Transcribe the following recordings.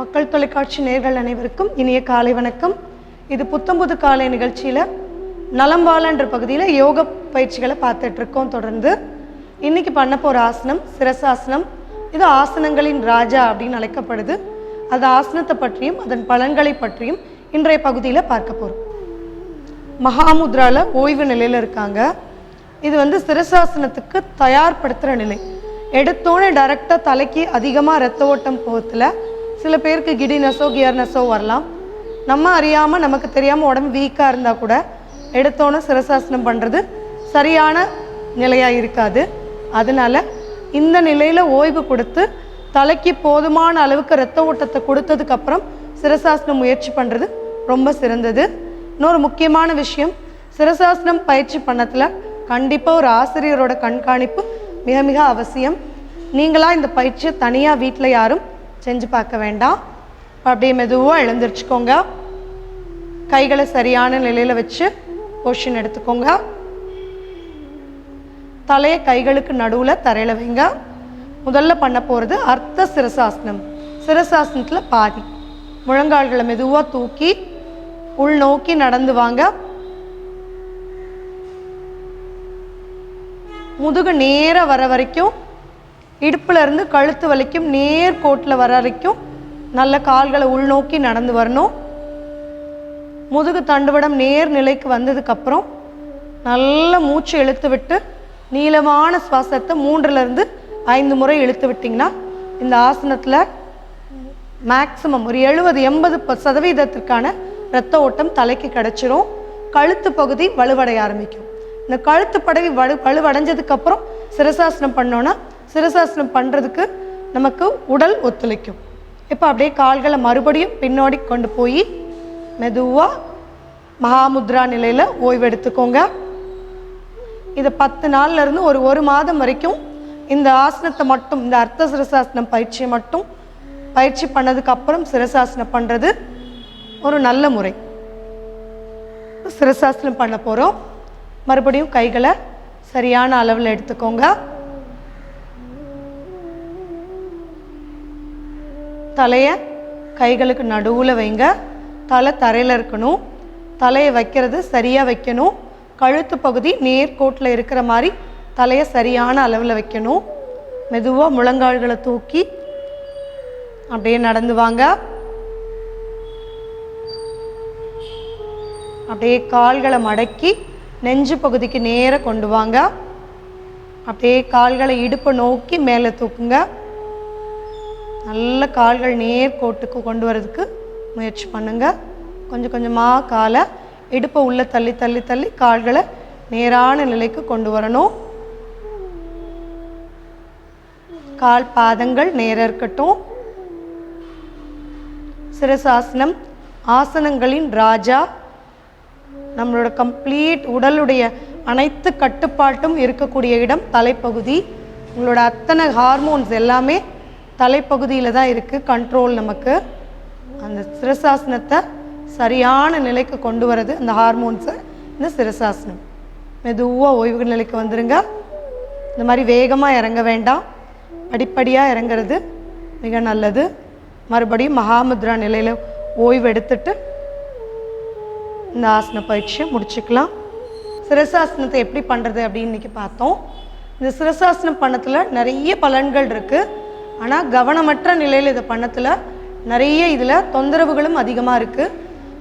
மக்கள் தொலைக்காட்சி நேர்கள் அனைவருக்கும் இனிய காலை வணக்கம். இது புத்தம்புது காலை நிகழ்ச்சியில் நலம்பாலன்ற பகுதியில் யோக பயிற்சிகளை பார்த்துட்டு இருக்கோம் தொடர்ந்து. இன்னைக்கு பண்ண போகிற ஆசனம் சிரசாசனம் இது ஆசனங்களின் ராஜா அப்படின்னு அழைக்கப்படுது. அது ஆசனத்தை பற்றியும் அதன் பலன்களை பற்றியும் இன்றைய பகுதியில் பார்க்க போகிறோம் மகாமுத்ரால ஓய்வு நிலையில் இருக்காங்க. இது வந்து சிரசாசனத்துக்கு தயார்படுத்துகிற நிலை. எடுத்தோன்னே டைரெக்டாக தலைக்கு அதிகமாக ரத்த ஓட்டம் போகத்தில் சில பேருக்கு கிடினஸோ கியர்னஸோ வரலாம். நம்ம அறியாமல் நமக்கு தெரியாமல் உடம்பு வீக்காக இருந்தால் கூட எடுத்தோன்னே சிரசாசனம் பண்ணுறது சரியான நிலையாக இருக்காது. அதனால் இந்த நிலையில் ஓய்வு கொடுத்து தலைக்கு போதுமான அளவுக்கு ரத்த ஓட்டத்தை கொடுத்ததுக்கப்புறம் சிரசாசனம் முயற்சி பண்ணுறது ரொம்ப சிறந்தது. இன்னொரு முக்கியமான விஷயம் சிரசாசனம் பயிற்சி பண்ணத்தில் கண்டிப்பாக ஒரு ஆசிரியரோட கண்காணிப்பு மிக மிக அவசியம். நீங்களாக இந்த பயிற்சியை தனியாக வீட்டில் யாரும் செஞ்சு பார்க்க வேண்டாம். அப்படியே மெதுவாக எழுந்திரிச்சுக்கோங்க. கைகளை சரியான நிலையில் வச்சு போஷன் எடுத்துக்கோங்க. தலையை கைகளுக்கு நடுவில் தரையில் வைங்க. முதல்ல பண்ண போகிறது அர்த்த சிரசாசனம். சிரசாசனத்தில் பாதி. முழங்கால்களை மெதுவாக தூக்கி உள் நோக்கி நடந்து வாங்க. முதுகு நேராக வர வரைக்கும் இடுப்புலேருந்து கழுத்து வலிக்கும் நேர் கோட்டில் வர வரைக்கும் நல்ல கால்களை உள்நோக்கி நடந்து வரணும். முதுகு தண்டுவடம் நேர் நிலைக்கு வந்ததுக்கப்புறம் நல்ல மூச்சு இழுத்து விட்டு நீளமான சுவாசத்தை மூன்றுலேருந்து ஐந்து முறை இழுத்து விட்டிங்கன்னா இந்த ஆசனத்தில் மேக்ஸிமம் ஒரு எழுபது எண்பது சதவீதத்திற்கான இரத்த ஓட்டம் தலைக்கு கிடச்சிரும். கழுத்து பகுதி வலுவடைய ஆரம்பிக்கும். இந்த கழுத்து படவி வலு வலுவடைஞ்சதுக்கப்புறம் சிரசாசனம் பண்ணோன்னா சிரசாசனம் பண்ணுறதுக்கு நமக்கு உடல் ஒத்துழைக்கும். இப்போ அப்படியே கால்களை மறுபடியும் பின்னாடி கொண்டு போய் மெதுவாக மகாமுத்ரா நிலையில் ஓய்வு எடுத்துக்கோங்க. இது பத்து நாள்ல இருந்து ஒரு ஒரு மாதம் வரைக்கும் இந்த ஆசனத்தை மட்டும் இந்த அர்த்த சிரசாசனம் பயிற்சியை மட்டும் பயிற்சி பண்ணதுக்கப்புறம் சிரசாசனம் பண்ணுறது ஒரு நல்ல முறை. சிரசாசனம் பண்ண போகிறோம் மறுபடியும் கைகளை சரியான அளவில் எடுத்துக்கோங்க. தலையை கைகளுக்கு நடுவில் வைங்க. தலை தரையில் இருக்கணும். தலையை வைக்கிறது சரியாக வைக்கணும். கழுத்து பகுதி நேர்கோட்டில் இருக்கிற மாதிரி தலையை சரியான அளவில் வைக்கணும். மெதுவாக முழங்கால்களை தூக்கி அப்படியே நடந்து வாங்க. அப்படியே கால்களை மடக்கி நெஞ்சு பகுதிக்கு நேராக கொண்டு வாங்க. அப்படியே கால்களை இடுப்பை நோக்கி மேலே தூக்குங்க. நல்ல கால்கள் நேர் கோட்டுக்கு கொண்டு வரதுக்கு முயற்சி பண்ணுங்க. கொஞ்சம் கொஞ்சமாக காலை இடுப்பை உள்ளே தள்ளி தள்ளி தள்ளி கால்களை நேரான நிலைக்கு கொண்டு வரணும். கால் பாதங்கள் நேராக இருக்கட்டும். சிரசாசனம் ஆசனங்களின் ராஜா நம்மளோட கம்ப்ளீட் உடலுடைய அனைத்து கட்டுப்பாட்டும் இருக்கக்கூடிய இடம் தலைப்பகுதி. உங்களோட அத்தனை ஹார்மோன்ஸ் எல்லாமே தலைப்பகுதியில் தான் இருக்குது கண்ட்ரோல் நமக்கு. அந்த சிரசாசனத்தை சரியான நிலைக்கு கொண்டு வர்றது அந்த ஹார்மோன்ஸை இந்த சிரசாசனம். மெதுவாக ஓய்வு நிலைக்கு வந்துடுங்க இந்த மாதிரி வேகமாக இறங்க வேண்டாம். படிப்படியாக இறங்குறது மிக நல்லது. மறுபடியும் மகாமுத்ரா நிலையில் ஓய்வு எடுத்துட்டு இந்த ஆசன பயிற்சியை முடிச்சுக்கலாம். சிரசாசனத்தை எப்படி பண்ணுறது அப்படின்னு இன்றைக்கி பார்த்தோம். இந்த சிரசாசனம் பண்ணத்தில் நிறைய பலன்கள் இருக்குது ஆனால் கவனமற்ற நிலையில் இதை பண்ணத்தில் நிறைய இதில் தொந்தரவுகளும் அதிகமாக இருக்குது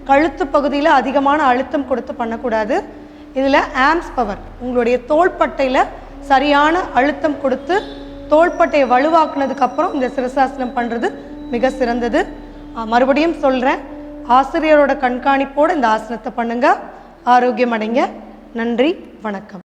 கழுத்து பகுதியில் அதிகமான அழுத்தம் கொடுத்து பண்ணக்கூடாது. இதில் ஆம்ஸ் பவர் உங்களுடைய தோள்பட்டையில் சரியான அழுத்தம் கொடுத்து தோள்பட்டையை வலுவாக்குனதுக்கப்புறம் இந்த சிரசாசனம் பண்ணுறது மிக சிறந்தது. மறுபடியும் சொல்கிறேன் ஆசிரியரோட கண்காணிப்போடு இந்த ஆசனத்தை பண்ணுங்க. ஆரோக்கியம் அடைங்க நன்றி. வணக்கம்.